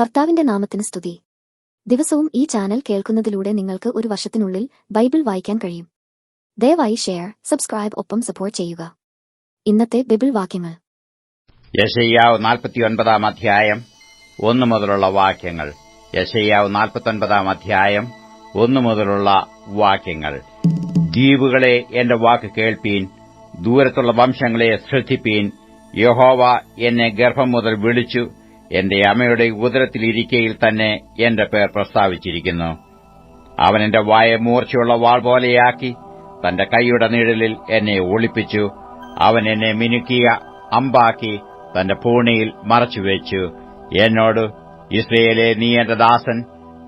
കർത്താവിന്റെ നാമത്തിന് സ്തുതി. ദിവസവും ഈ ചാനൽ കേൾക്കുന്നതിലൂടെ നിങ്ങൾക്ക് ഒരു വർഷത്തിനുള്ളിൽ ബൈബിൾ വായിക്കാൻ കഴിയും. ദയവായി ഷെയർ സബ്സ്ക്രൈബ് ഒപ്പം സപ്പോർട്ട് ചെയ്യുക. ഇന്നത്തെ ബൈബിൾ വാക്യങ്ങൾ. യശയ്യാവ് നാൽപ്പത്തിയൊൻപതാം അധ്യായം ഒന്നു മുതലുള്ള വാക്യങ്ങൾ. യശയ്യാവ് നാൽപ്പത്തൊൻപതാം അധ്യായം ഒന്നു മുതലുള്ള വാക്യങ്ങൾ. ദ്വീപുകളെ എന്റെ വാക്ക് കേൾപ്പീൻ ദൂരത്തുള്ള വംശങ്ങളെ ശ്രദ്ധിപ്പീൻ. യഹോവ എന്നെ ഗർഭം മുതൽ വിളിച്ചു എന്റെ അമ്മയുടെ ഉദരത്തിലിരിക്കയിൽ തന്നെ എന്റെ പേർ പ്രസ്താവിച്ചിരിക്കുന്നു. അവൻ എന്റെ വായ മൂർച്ചയുള്ള വാൾ പോലെയാക്കി തന്റെ കൈയുടെ നിഴലിൽ എന്നെ ഒളിപ്പിച്ചു. അവൻ എന്നെ മിനുക്കിയ അമ്പാക്കി തന്റെ പൂണിയിൽ മറച്ചുവെച്ചു. എന്നോട് ഇസ്രയേലെ നീ എന്റെ ദാസൻ.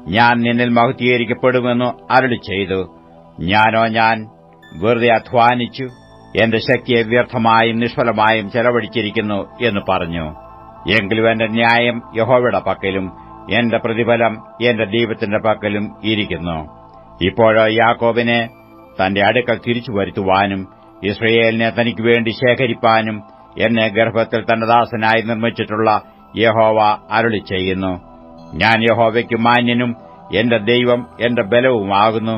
ഞാൻ നിന്നിൽ മഹത്വീകരിക്കപ്പെടുമെന്നു അരുളി ചെയ്തു. ഞാനോ ഞാൻ വെറുതെ അധ്വാനിച്ചു. എന്റെ ശക്തിയെ വ്യർത്ഥമായും നിഷ്ഫലമായും ചെലവഴിച്ചിരിക്കുന്നു എന്ന് പറഞ്ഞു. എങ്കിലും എന്റെ ന്യായം യഹോവയുടെ പക്കലും എന്റെ പ്രതിഫലം എന്റെ ദൈവത്തിന്റെ പക്കലും ഇരിക്കുന്നു. ഇപ്പോഴോ യാക്കോബിനെ തന്റെ അടുക്കൽ തിരിച്ചു വരുത്തുവാനും ഇസ്രയേലിനെ തനിക്ക് വേണ്ടി ശേഖരിപ്പാനും എന്നെ ഗർഭത്തിൽ തന്റെ ദാസനായി നിർമ്മിച്ചിട്ടുള്ള യഹോവ അരുളി ചെയ്യുന്നു. ഞാൻ യഹോവയ്ക്ക് മാന്യനും എന്റെ ദൈവം എന്റെ ബലവുമാകുന്നു.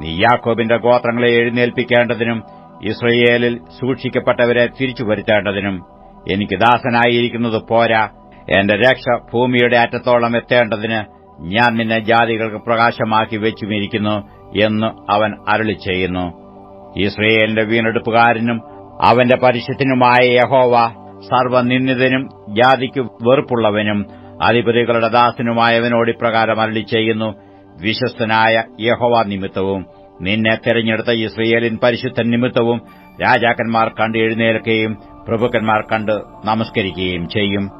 നീ യാക്കോബിന്റെ ഗോത്രങ്ങളെ എഴുന്നേൽപ്പിക്കേണ്ടതിനും ഇസ്രയേലിൽ സൂക്ഷിക്കപ്പെട്ടവരെ തിരിച്ചു വരുത്തേണ്ടതിനും എനിക്ക് ദാസനായിരിക്കുന്നത് പോരാ. എന്റെ രക്ഷ ഭൂമിയുടെ അറ്റത്തോളം എത്തേണ്ടതിന് ഞാൻ നിന്നെ ജാതികൾക്ക് പ്രകാശമാക്കി വെച്ചുമിരിക്കുന്നു എന്ന് അവൻ അരളി ചെയ്യുന്നു. ഇസ്രയേലിന്റെ വീണെടുപ്പുകാരനും അവന്റെ പരിശുദ്ധനുമായ യഹോവ സർവനിന്ദിതനും ജാതിക്ക് വെറുപ്പുള്ളവനും അധിപതികളുടെ ദാസനുമായവനോട് ഇപ്രകാരം അരളി ചെയ്യുന്നു. വിശ്വസ്തനായ യഹോവ നിമിത്തവും നിന്നെ തെരഞ്ഞെടുത്ത ഇസ്രയേലിൻ പരിശുദ്ധൻ നിമിത്തവും രാജാക്കന്മാർ കണ്ട് എഴുന്നേൽക്കുകയും പ്രഭുക്കന്മാർ കണ്ട് നമസ്കരിക്കുകയും ചെയ്യും.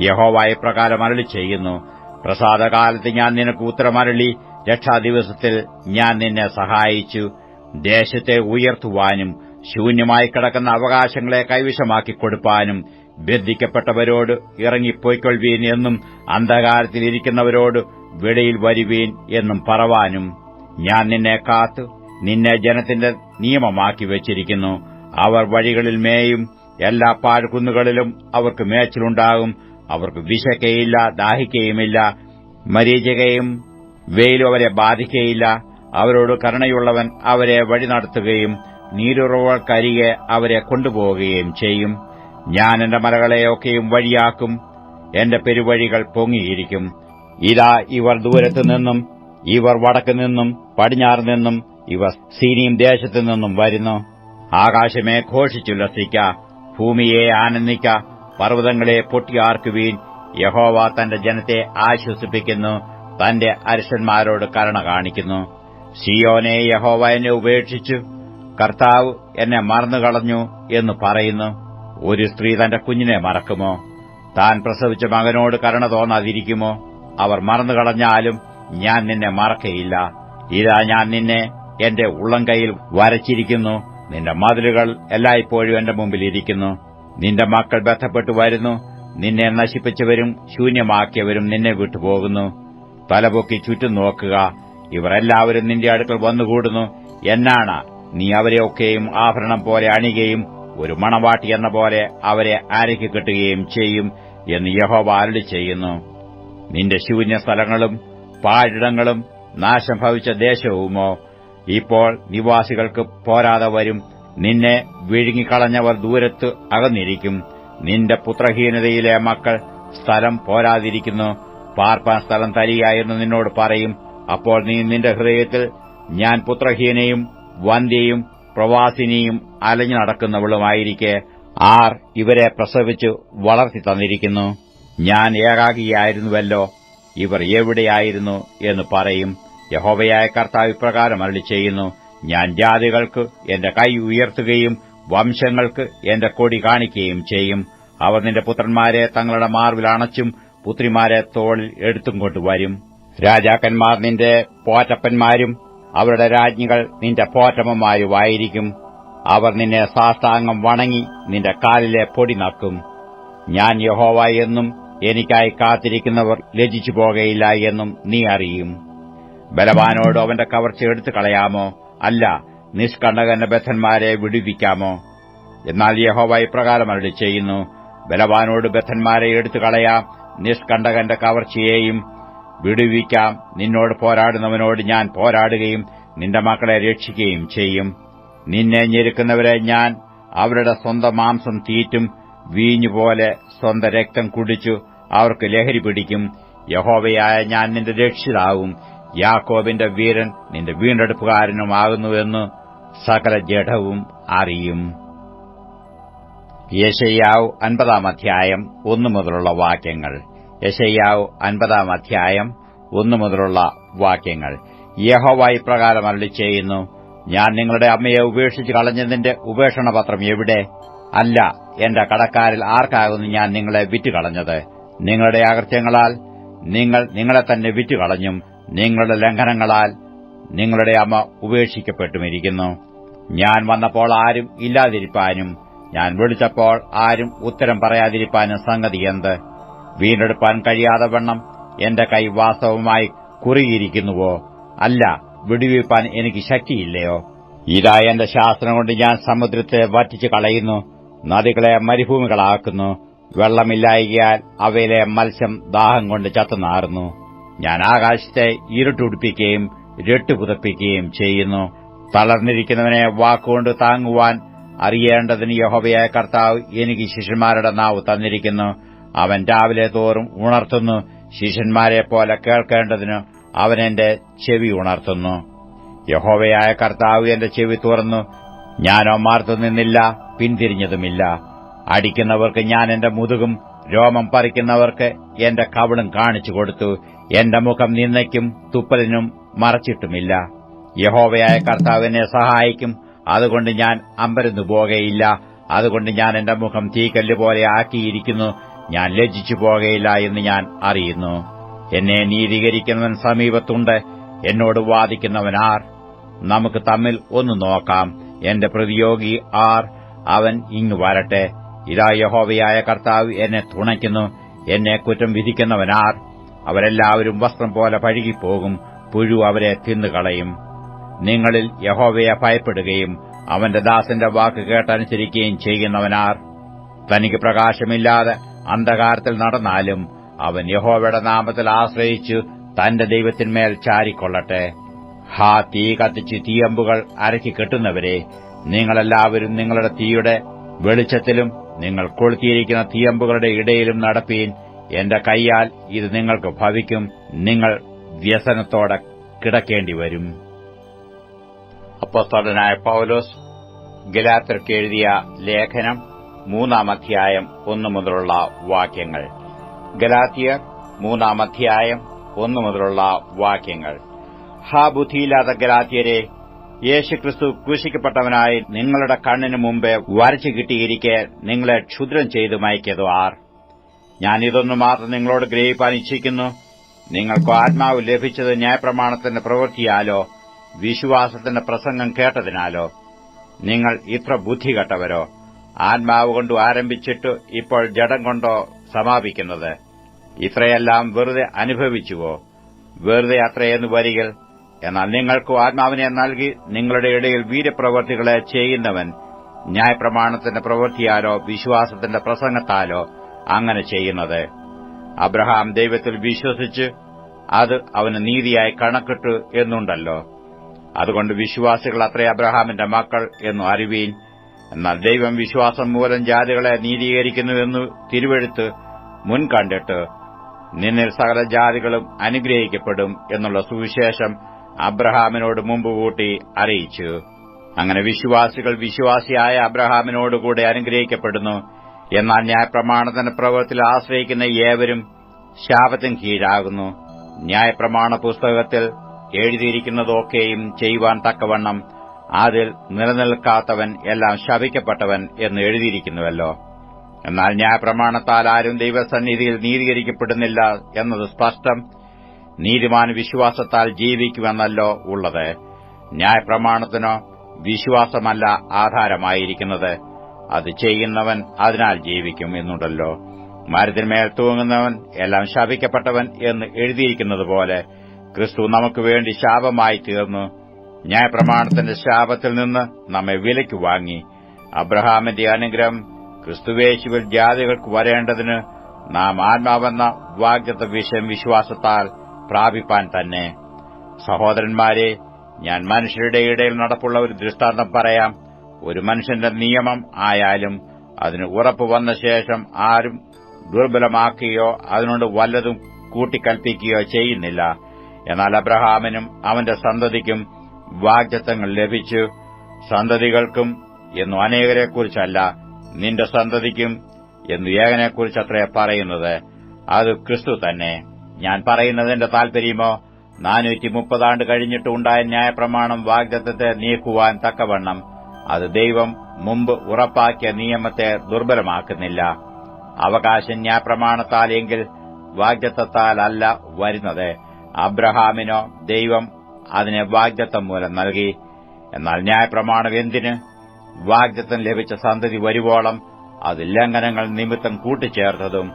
യഹോവായ പ്രകാരം അരളി ചെയ്യുന്നു. പ്രസാദകാലത്ത് ഞാൻ നിനക്ക് ഉത്തരമരളി. രക്ഷാദിവസത്തിൽ ഞാൻ നിന്നെ സഹായിച്ചു. ദേശത്തെ ഉയർത്തുവാനും ശൂന്യമായി കിടക്കുന്ന അവകാശങ്ങളെ കൈവശമാക്കി കൊടുപ്പാനും ബന്ധിക്കപ്പെട്ടവരോട് ഇറങ്ങിപ്പോയിക്കൊള്ളുവീൻ എന്നും അന്ധകാരത്തിലിരിക്കുന്നവരോട് വെളിയിൽ വരുവീൻ എന്നും പറവാനും. ഞാൻ നിന്നെ കാത്ത് നിന്നെ ജനത്തിന്റെ നിയമമാക്കി വച്ചിരിക്കുന്നു. അവർ വഴികളിൽ മേയും എല്ലാ പാഴ്കുന്നുകളിലും അവർക്ക് മേച്ചിലുണ്ടാകും. അവർക്ക് വിശക്കയില്ല ദാഹിക്കുകയുമില്ല മരീചകയും വെയിലും അവരെ ബാധിക്കുകയില്ല അവരോട് കരുണയുള്ളവൻ അവരെ വഴി നടത്തുകയും നീരുറവൾക്കരികെ അവരെ കൊണ്ടുപോവുകയും ചെയ്യും. ഞാൻ എന്റെ മലകളെയൊക്കെയും വഴിയാക്കും. എന്റെ പെരുവഴികൾ പൊങ്ങിയിരിക്കും. ഇതാ ഇവർ ദൂരത്തു നിന്നും ഇവർ വടക്കു നിന്നും പടിഞ്ഞാറ് നിന്നും ഇവർ സീനിയും ദേശത്തു നിന്നും വരുന്നു. ആകാശമേ ഘോഷിച്ചുല്ലസിക്ക. ഭൂമിയെ ആനന്ദിക്ക പർവതങ്ങളെ പൊട്ടിയാർക്കുവീൻ യഹോവ തന്റെ ജനത്തെ ആശ്വസിപ്പിക്കുന്നു തന്റെ അരിശന്മാരോട് കരുണ കാണിക്കുന്നു. സിയോനെ യഹോവ എന്നെ ഉപേക്ഷിച്ചു കർത്താവ് എന്നെ മറന്നുകളഞ്ഞു എന്ന് പറയുന്നു. ഒരു സ്ത്രീ തന്റെ കുഞ്ഞിനെ മറക്കുമോ? താൻ പ്രസവിച്ച മകനോട് കരുണ തോന്നാതിരിക്കുമോ? അവർ മറന്നുകളഞ്ഞാലും ഞാൻ നിന്നെ മറക്കയില്ല. ഇതാ ഞാൻ നിന്നെ എന്റെ ഉള്ളംകൈയിൽ വരച്ചിരിക്കുന്നു. നിന്റെ മതിലുകൾ എല്ലായ്പ്പോഴും എന്റെ മുമ്പിൽ ഇരിക്കുന്നു നിന്റെ മക്കൾ ബന്ധപ്പെട്ടു വരുന്നു നിന്നെ നശിപ്പിച്ചവരും ശൂന്യമാക്കിയവരും നിന്നെ വിട്ടുപോകുന്നു. തലപൊക്കി ചുറ്റും നോക്കുക. ഇവർ എല്ലാവരും നിന്റെ അടുക്കൽ വന്നുകൂടുന്നു. എന്നാണ് നീ അവരെയൊക്കെയും ആഭരണം പോലെ അണിയുകയും ഒരു മണവാട്ടി എന്ന പോലെ അവരെ ആരയ്ക്ക് കെട്ടുകയും ചെയ്യും എന്ന് യഹോവ അരളി ചെയ്യുന്നു. നിന്റെ ശൂന്യ സ്ഥലങ്ങളും പാഴിടങ്ങളും നാശം ഭവിച്ച ദേശവുമോ? ഇപ്പോൾ നിവാസികൾക്ക് പോരാതെ വരും. നിന്നെ വിഴുങ്ങിക്കളഞ്ഞവർ ദൂരത്ത് അകന്നിരിക്കും. നിന്റെ പുത്രഹീനതയിലെ മക്കൾ സ്ഥലം പോരാതിരിക്കുന്നു. പാർപ്പാൻ സ്ഥലം തരികയായിരുന്നു നിന്നോട് പറയും. അപ്പോൾ നീ നിന്റെ ഹൃദയത്തിൽ ഞാൻ പുത്രഹീനയും വന്ധ്യയും പ്രവാസിനിയും അലഞ്ഞു നടക്കുന്നവളുമായിരിക്കെ. ആർ ഇവരെ പ്രസവിച്ചു വളർത്തി തന്നിരിക്കുന്നു. ഞാൻ ഏകാഗിയായിരുന്നുവല്ലോ. ഇവർ എവിടെയായിരുന്നു എന്ന് പറയും. യഹോവയായ കർത്താവ് ഇപ്രകാരം അരളി ചെയ്യുന്നു ഞാൻ ജാതികൾക്ക് എന്റെ കൈ ഉയർത്തുകയും വംശങ്ങൾക്ക് എന്റെ കൊടി കാണിക്കുകയും ചെയ്യും. അവർ നിന്റെ പുത്രന്മാരെ തങ്ങളുടെ മാർവിൽ അണച്ചും പുത്രിമാരെ തോളിൽ എടുത്തും കൊണ്ടുവരും. രാജാക്കന്മാർ നിന്റെ പോറ്റപ്പന്മാരും അവരുടെ രാജ്ഞികൾ നിന്റെ പോറ്റമ്മമാരുമായിരിക്കും. അവർ നിന്നെ സാഷ്ടാംഗം വണങ്ങി നിന്റെ കാലിലെ പൊടി നക്കും. ഞാൻ യഹോവ എന്നും എനിക്കായി കാത്തിരിക്കുന്നവർ ലജിച്ചു പോകയില്ല എന്നും നീ അറിയും. ബലവാനോട് അവന്റെ കവർച്ച എടുത്തു കളയാമോ? അല്ല നിഷ്കണ്ടകന്റെ ബദ്ധന്മാരെ വിടുവിക്കാമോ? എന്നാൽ യഹോവ ഇപ്രകാരം അരുടെ ചെയ്യുന്നു ബലവാനോട് ബദ്ധന്മാരെ എടുത്തു കളയാം നിഷ്കണ്ടകന്റെ കവർച്ചയെയും വിടുവിക്കാം. നിന്നോട് പോരാടുന്നവനോട് ഞാൻ പോരാടുകയും നിന്റെ മക്കളെ രക്ഷിക്കുകയും ചെയ്യും. നിന്നെ ഞെരുക്കുന്നവരെ ഞാൻ അവരുടെ സ്വന്തം മാംസം തീറ്റും വീഞ്ഞുപോലെ സ്വന്തം രക്തം കുടിച്ചു അവർക്ക് ലഹരി പിടിക്കും. യഹോവയായ ഞാൻ നിന്റെ രക്ഷിതാവും. യാക്കോബിന്റെ വീരൻ നിന്റെ വീണ്ടെടുപ്പുകാരനുമാകുന്നുവെന്ന് സകല ജഡവും അറിയും. യശയ്യാവ് അൻപതാം അധ്യായം ഒന്നു മുതലുള്ള വാക്യങ്ങൾ. യശയ്യാവ് അൻപതാം അധ്യായം ഒന്നു മുതലുള്ള വാക്യങ്ങൾ. യഹോവ ഇപ്രകാരം അരളി ചെയ്യുന്നു ഞാൻ നിങ്ങളുടെ അമ്മയെ ഉപേക്ഷിച്ച് കളഞ്ഞതിന്റെ ഉപേക്ഷണപത്രം എവിടെ? അല്ല എന്റെ കടക്കാരിൽ ആർക്കാകുന്നു ഞാൻ നിങ്ങളെ വിറ്റുകളഞ്ഞത്? നിങ്ങളുടെ അകൃത്യങ്ങളാൽ നിങ്ങൾ നിങ്ങളെ തന്നെ വിറ്റുകളഞ്ഞും നിങ്ങളുടെ ലംഘനങ്ങളാൽ നിങ്ങളുടെ അമ്മ ഉപേക്ഷിക്കപ്പെട്ടുമിരിക്കുന്നു. ഞാൻ വന്നപ്പോൾ ആരും ഇല്ലാതിരിപ്പാനും ഞാൻ വിളിച്ചപ്പോൾ ആരും ഉത്തരം പറയാതിരിപ്പാനും സംഗതി എന്ത്? വീണ്ടെടുപ്പാൻ കഴിയാതെ വണ്ണം എന്റെ കൈ വാസ്തവമായി കുറുകിയിരിക്കുന്നുവോ? അല്ല വിടുവിപ്പാൻ എനിക്ക് ശക്തിയില്ലയോ? ഇതാ എന്റെ ശാസ്ത്രം കൊണ്ട് ഞാൻ സമുദ്രത്തെ വറ്റിച്ചു കളയുന്നു നദികളെ മരുഭൂമികളാക്കുന്നു വെള്ളമില്ലായികയാൽ അവയിലെ മത്സ്യം ദാഹം കൊണ്ട് ചത്തുനാറുന്നു ഞാൻ ആകാശത്തെ ഇരുട്ടുടിപ്പിക്കുകയും രട്ടുപുതപ്പിക്കുകയും ചെയ്യുന്നു. തളർന്നിരിക്കുന്നവനെ വാക്കുകൊണ്ട് താങ്ങുവാൻ അറിയേണ്ടതിന് യഹോബയായ കർത്താവ് എനിക്ക് ശിഷ്യന്മാരുടെ നാവ് തന്നിരിക്കുന്നു. അവൻ രാവിലെ തോറും ഉണർത്തുന്നു. ശിഷ്യന്മാരെ പോലെ കേൾക്കേണ്ടതിന് അവൻ എന്റെ ചെവി ഉണർത്തുന്നു. യഹോവയായ കർത്താവ് എന്റെ ചെവി തുറന്നു. ഞാനോ മാർത്തു നിന്നില്ല പിന്തിരിഞ്ഞതുമില്ല. അടിക്കുന്നവർക്ക് ഞാൻ എന്റെ മുതുകും രോമം പറിക്കുന്നവർക്ക് എന്റെ കവളും കാണിച്ചു കൊടുത്തു. എന്റെ മുഖം നിന്നയ്ക്കും തുപ്പലിനും മറച്ചിട്ടുമില്ല. യഹോവയായ കർത്താവ് എന്നെ സഹായിക്കും. അതുകൊണ്ട് ഞാൻ അമ്പരന്നു പോകയില്ല. അതുകൊണ്ട് ഞാൻ എന്റെ മുഖം തീക്കല്ല് പോലെ ആക്കിയിരിക്കുന്നു. ഞാൻ ലജ്ജിച്ചു പോകയില്ല എന്ന് ഞാൻ അറിയുന്നു. എന്നെ നീതീകരിക്കുന്നവൻ സമീപത്തുണ്ട്. എന്നോട് വാദിക്കുന്നവൻ ആർ? നമുക്ക് തമ്മിൽ ഒന്ന് നോക്കാം. എന്റെ പ്രതിയോഗി ആർ? അവൻ ഇങ്ങു വരട്ടെ. ഇതാ യഹോവയായ കർത്താവ് എന്നെ തുണയ്ക്കുന്നു എന്നെ കുറ്റം വിധിക്കുന്നവനാർ. അവരെല്ലാവരും വസ്ത്രം പോലെ പഴുകിപ്പോകും പുഴു അവരെ തിന്നുകളയും. നിങ്ങളിൽ യഹോവയെ ഭയപ്പെടുകയും അവന്റെ ദാസന്റെ വാക്ക് കേട്ടനുസരിക്കുകയും ചെയ്യുന്നവനാർ. തനിക്ക് പ്രകാശമില്ലാതെ അന്ധകാരത്തിൽ നടന്നാലും അവൻ യഹോവയുടെ നാമത്തിൽ ആശ്രയിച്ചു തന്റെ ദൈവത്തിന്മേൽ ചാരിക്കൊള്ളട്ടെ. ഹാ തീ കത്തിച്ച് തീയമ്പുകൾ അരക്കി കെട്ടുന്നവരെ നിങ്ങളെല്ലാവരും നിങ്ങളുടെ തീയുടെ വെളിച്ചത്തിലും നിങ്ങൾ കൊളുത്തിയിരിക്കുന്ന തീയമ്പുകളുടെ ഇടയിലും നടപ്പീൻ. എന്റെ കൈയാൽ ഇത് നിങ്ങൾക്ക് ഭവിക്കും. നിങ്ങൾ വ്യസനത്തോടെ കിടക്കേണ്ടി വരും. അപ്പോസ്തലനായ പൌലോസ് ഗലാത്തർക്ക് എഴുതിയ ലേഖനം മൂന്നാം അധ്യായം ഒന്നു മുതലുള്ള വാക്യങ്ങൾ. ഗലാത്തിയർ മൂന്നാം അധ്യായം ഒന്നു മുതലുള്ള വാക്യങ്ങൾ. ഹാ ബുദ്ധിയില്ലാത്ത ഗലാത്തിയരെ യേശുക്രിസ്തു ക്രൂശിക്കപ്പെട്ടവനായി നിങ്ങളുടെ കണ്ണിന് മുമ്പേ വരച്ചു കിട്ടിയിരിക്കെ നിങ്ങളെ ക്ഷുദ്രം ചെയ്തു മയക്കിയതോ ആർ? ഞാൻ ഇതൊന്നു മാത്രം നിങ്ങളോട് ഗ്രഹിപ്പാൻ ഇച്ഛിക്കുന്നു. നിങ്ങൾക്ക് ആത്മാവ് ലഭിച്ചത് ന്യായപ്രമാണത്തിന്റെ പ്രവൃത്തിയാലോ വിശ്വാസത്തിന്റെ പ്രസംഗം കേട്ടതിനാലോ? നിങ്ങൾ ഇത്ര ബുദ്ധി കെട്ടവരോ ആത്മാവ് കൊണ്ട് ആരംഭിച്ചിട്ട് ഇപ്പോൾ ജഡം കൊണ്ടോ സമാപിക്കുന്നത്? ഇത്രയെല്ലാം വെറുതെ അനുഭവിച്ചുവോ? വെറുതെ അത്രയെന്ന് വരികൾ എന്നാൽ നിങ്ങൾക്കു ആത്മാവിനെ നൽകി നിങ്ങളുടെ ഇടയിൽ വീരപ്രവർത്തികളെ ചെയ്യുന്നവൻ ന്യായപ്രമാണത്തിന്റെ പ്രവൃത്തിയാലോ വിശ്വാസത്തിന്റെ പ്രസംഗത്താലോ അങ്ങനെ ചെയ്യുന്നത്. അബ്രഹാം ദൈവത്തിൽ വിശ്വസിച്ച് അത് അവന് നീതിയായി കണക്കിട്ടു എന്നുണ്ടല്ലോ. അതുകൊണ്ട് വിശ്വാസികൾ അത്രേ അബ്രഹാമിന്റെ മക്കൾ എന്നു അറിവീൻ. എന്നാൽ ദൈവം വിശ്വാസം മൂലം ജാതികളെ നീതീകരിക്കുന്നുവെന്നു തിരുവെഴുത്ത് മുൻകണ്ടിട്ട് നിന്നിൽ സകല ജാതികളും അനുഗ്രഹിക്കപ്പെടും എന്നുള്ള സുവിശേഷം അബ്രഹാമിനോട് മുമ്പ് കൂട്ടി അറിയിച്ചു. അങ്ങനെ വിശ്വാസികൾ വിശ്വാസിയായ അബ്രഹാമിനോടുകൂടെ അനുഗ്രഹിക്കപ്പെടുന്നു. എന്നാൽ ന്യായപ്രമാണത്തിന്റെ പ്രവൃത്തിയിൽ ആശ്രയിക്കുന്ന ഏവരും ശാപത്തിന് കീഴാകുന്നു. ന്യായപ്രമാണ പുസ്തകത്തിൽ എഴുതിയിരിക്കുന്നതൊക്കെയും ചെയ്യുവാൻ തക്കവണ്ണം അതിൽ നിലനിൽക്കാത്തവൻ എല്ലാം ശപിക്കപ്പെട്ടവൻ എന്ന് എഴുതിയിരിക്കുന്നുവല്ലോ. എന്നാൽ ന്യായപ്രമാണത്താൽ ആരും ദൈവസന്നിധിയിൽ നീതീകരിക്കപ്പെടുന്നില്ല എന്നത് സ്പഷ്ടം. നീതിമാൻ വിശ്വാസത്താൽ ജീവിക്കുമെന്നല്ലോ ഉള്ളത്. ന്യായപ്രമാണത്തിനോ വിശ്വാസമല്ല ആധാരമായിരിക്കുന്നത്. അത് ചെയ്യുന്നവൻ അതിനാൽ ജീവിക്കും എന്നുണ്ടല്ലോ. മരത്തിന്മേൽ തൂങ്ങുന്നവൻ എല്ലാം ശാപിക്കപ്പെട്ടവൻ എന്ന് എഴുതിയിരിക്കുന്നതുപോലെ ക്രിസ്തു നമുക്ക് വേണ്ടി ശാപമായി തീർന്നു. ന്യായപ്രമാണത്തിന്റെ ശാപത്തിൽ നിന്ന് നമ്മെ വിലയ്ക്ക് വാങ്ങി. അബ്രഹാമിന്റെ അനുഗ്രഹം ക്രിസ്തുവേശുവിൽ ജാതികൾക്ക് വരേണ്ടതിന് നാം ആത്മാവെന്ന വാഗ്ദത്ത വിഷയം വിശ്വാസത്താൽ പ്രാപിപ്പാൻ തന്നെ. സഹോദരന്മാരെ ഞാൻ മനുഷ്യരുടെ ഇടയിൽ നടപ്പുള്ള ഒരു ദൃഷ്ടാന്തം പറയാം. ഒരു മനുഷ്യന്റെ നിയമം ആയാലും അതിന് ഉറപ്പ് വന്ന ശേഷം ആരും ദുർബലമാക്കുകയോ അതിനോട് വല്ലതും കൂട്ടിക്കൽപ്പിക്കുകയോ ചെയ്യുന്നില്ല. എന്നാൽ അബ്രഹാമിനും അവന്റെ സന്തതിക്കും വാഗ്ദത്തങ്ങൾ ലഭിച്ചു. സന്തതികൾക്കും എന്നു അനേകരെക്കുറിച്ചല്ല നിന്റെ സന്തതിക്കും എന്നു ഏകനെക്കുറിച്ചത്രേ പറയുന്നത്. അത് ക്രിസ്തു തന്നെ. ഞാൻ പറയുന്നതിന്റെ താൽപര്യമോ? നാനൂറ്റി മുപ്പതാണ്ട് കഴിഞ്ഞിട്ടുണ്ടായ ന്യായപ്രമാണം വാഗ്ദത്തത്തെ നീക്കുവാൻ തക്കവണ്ണം അത് ദൈവം മുമ്പ് ഉറപ്പാക്കിയ നിയമത്തെ ദുർബലമാക്കുന്നില്ല. അവകാശ ന്യായപ്രമാണത്താലെങ്കിൽ അല്ല വരുന്നത്. അബ്രഹാമിനോ ദൈവം അതിനെ വാഗ്ദത്തം മൂലം നൽകി. എന്നാൽ ന്യായപ്രമാണം എന്തിന്? വാഗ്ദത്തം ലഭിച്ച സന്തതി വരുവോളം അത് ലംഘനങ്ങൾ നിമിത്തം കൂട്ടിച്ചേർത്തതും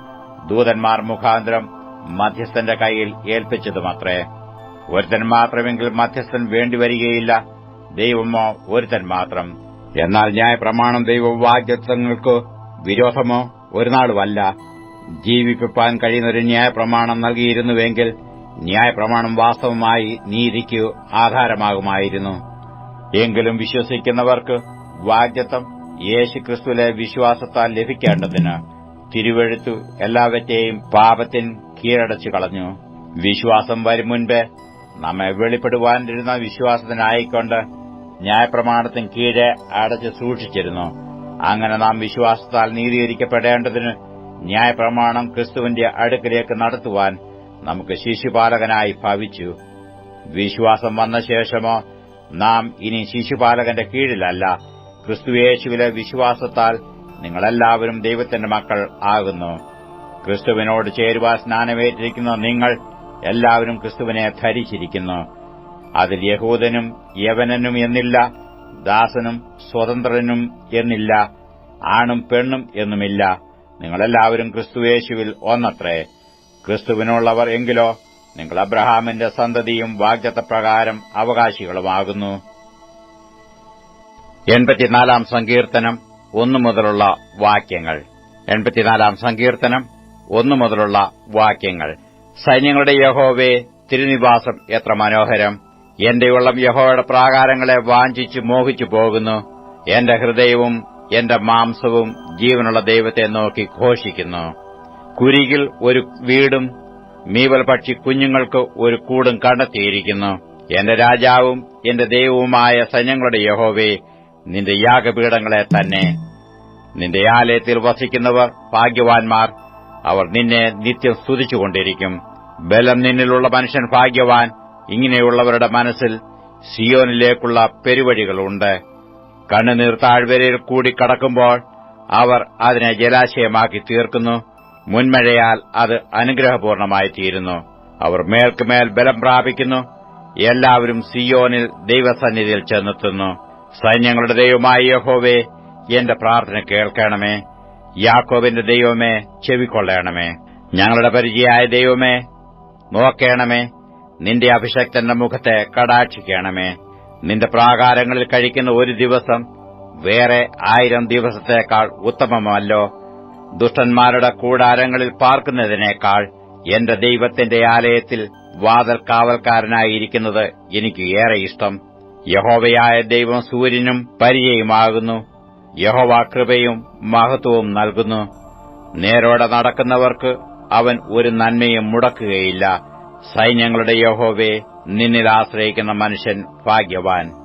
ദൂതന്മാർ മുഖാന്തരം മധ്യസ്ഥന്റെ കൈയിൽ ഏൽപ്പിച്ചതുമത്രേ ഒരുത്തൻ മാത്രമെങ്കിൽ മധ്യസ്ഥൻ വേണ്ടിവരികയില്ല ദൈവമോ ഒരുത്തൻ മാത്രം. എന്നാൽ ന്യായപ്രമാണം ദൈവവാഗ്യത്വങ്ങൾക്ക് വിരോധമോ ഒരു നാളുമല്ല. ജീവിപ്പിപ്പാൻ കഴിയുന്ന ഒരു ന്യായപ്രമാണം നൽകിയിരുന്നുവെങ്കിൽ ന്യായപ്രമാണം വാസ്തവമായി നീതിക്ക് ആധാരമാകുമായിരുന്നു. എങ്കിലും വിശ്വസിക്കുന്നവർക്ക് വാഗ്യത്വം യേശുക്രിസ്തുവിലെ വിശ്വാസത്താൽ ലഭിക്കേണ്ടതിന് തിരുവെഴുത്തു എല്ലാവറ്റെയും പാപത്തിൻ കീഴടച്ചു കളഞ്ഞു വിശ്വാസം വരും മുൻപ് നമ്മെ വെളിപ്പെടുവാനിരുന്ന വിശ്വാസത്തിനായിക്കൊണ്ട് ന്യായപ്രമാണത്തിന് കീഴെ അടച്ച് സൂക്ഷിച്ചിരുന്നു. അങ്ങനെ നാം വിശ്വാസത്താൽ നീതീകരിക്കപ്പെടേണ്ടതിന് ന്യായപ്രമാണം ക്രിസ്തുവിന്റെ അടുക്കിലേക്ക് നടത്തുവാൻ നമുക്ക് ശിശുപാലകനായി ഭവിച്ചു. വിശ്വാസം വന്ന ശേഷമോ നാം ഇനി ശിശുപാലകന്റെ കീഴിലല്ല. ക്രിസ്തുയേശുവിലെ വിശ്വാസത്താൽ നിങ്ങളെല്ലാവരും ദൈവത്തിന്റെ മക്കൾ ആകുന്നു. ക്രിസ്തുവിനോട് ചേരുവാൻ സ്നാനമേറ്റിരിക്കുന്ന. നിങ്ങൾ എല്ലാവരും ക്രിസ്തുവിനെ ധരിച്ചിരിക്കുന്നു. അതിൽ യഹൂദനും യവനനും എന്നില്ല ദാസനും സ്വതന്ത്രനും എന്നില്ല ആണും പെണ്ണും എന്നുമില്ല. നിങ്ങളെല്ലാവരും ക്രിസ്തുവേശുവിൽ ഒന്നത്രേ ക്രിസ്തുവിനുള്ളവർ എങ്കിലോ നിങ്ങൾ അബ്രഹാമിന്റെ സന്തതിയും വാഗ്ദത്തപ്രകാരം അവകാശികളുമാകുന്നു. എൺപത്തിനാലാം സങ്കീർത്തനം ഒന്നു മുതലുള്ള വാക്യങ്ങൾ. എൺപത്തിനാലാം സങ്കീർത്തനം ഒന്നു മുതലുള്ള വാക്യങ്ങൾ. സൈന്യങ്ങളുടെ യഹോവേ തിരുനിവാസം എത്ര മനോഹരം. എന്റെ ഉള്ളം യഹോയുടെ പ്രാകാരങ്ങളെ വാഞ്ചിച്ചു മോഹിച്ചു പോകുന്നു. എന്റെ ഹൃദയവും എന്റെ മാംസവും ജീവനുള്ള ദൈവത്തെ നോക്കി ഘോഷിക്കുന്നു. കുരികിൽ ഒരു വീടും മീവൽ പക്ഷി കുഞ്ഞുങ്ങൾക്ക് ഒരു കൂടും കണ്ടെത്തിയിരിക്കുന്നു. എന്റെ രാജാവും എന്റെ ദൈവവുമായ സൈന്യങ്ങളുടെ യഹോവേ നിന്റെ യാഗപീഠങ്ങളെ തന്നെ. നിന്റെ ആലയത്തിൽ വസിക്കുന്നവർ ഭാഗ്യവാൻമാർ അവർ നിന്നെ നിത്യം സ്തുതിച്ചുകൊണ്ടിരിക്കും. ബലം നിന്നിലുള്ള മനുഷ്യൻ ഭാഗ്യവാൻ. ഇങ്ങനെയുള്ളവരുടെ മനസ്സിൽ സിയോനിലേക്കുള്ള പെരുവഴികളുണ്ട്. കണ്ണുനീർ താഴ്വരയിൽ കൂടി കടക്കുമ്പോൾ അവർ അതിനെ ജലാശയമാക്കി തീർക്കുന്നു. മുൻമഴയാൽ അത് അനുഗ്രഹപൂർണമായി തീരുന്നു അവർ മേൽക്കുമേൽ ബലം പ്രാപിക്കുന്നു. എല്ലാവരും സിയോനിൽ ദൈവസന്നിധിയിൽ ചെന്നെത്തുന്നു. സൈന്യങ്ങളുടെ ദൈവമായ യഹോവേ എന്റെ പ്രാർത്ഥന കേൾക്കണമേ. യാക്കോബിന്റെ ദൈവമേ ചെവിക്കൊള്ളണമേ. ഞങ്ങളുടെ പരിചയായ ദൈവമേ നോക്കേണമേ. നിന്റെ അഭിഷക്തന്റെ മുഖത്തെ കടാക്ഷിക്കണമേ. നിന്റെ പ്രാകാരങ്ങളിൽ കഴിക്കുന്ന ഒരു ദിവസം വേറെ ആയിരം ദിവസത്തേക്കാൾ ഉത്തമമല്ലോ. ദുഷ്ടന്മാരുടെ കൂടാരങ്ങളിൽ പാർക്കുന്നതിനേക്കാൾ എന്റെ ദൈവത്തിന്റെ ആലയത്തിൽ വാതൽ കാവൽക്കാരനായിരിക്കുന്നത് എനിക്ക് ഏറെ ഇഷ്ടം. യഹോവയായ ദൈവം സൂര്യനും പരിചയമാകുന്നു. യഹോവ കൃപയും മഹത്വവും നൽകുന്നു. നേരോടെ നടക്കുന്നവർക്ക് അവൻ ഒരു നന്മയും മുടക്കുകയില്ല. സൈന്യങ്ങളുടെ യഹോവെ നിന്നിൽ ആശ്രയിക്കുന്ന മനുഷ്യൻ ഭാഗ്യവാൻ.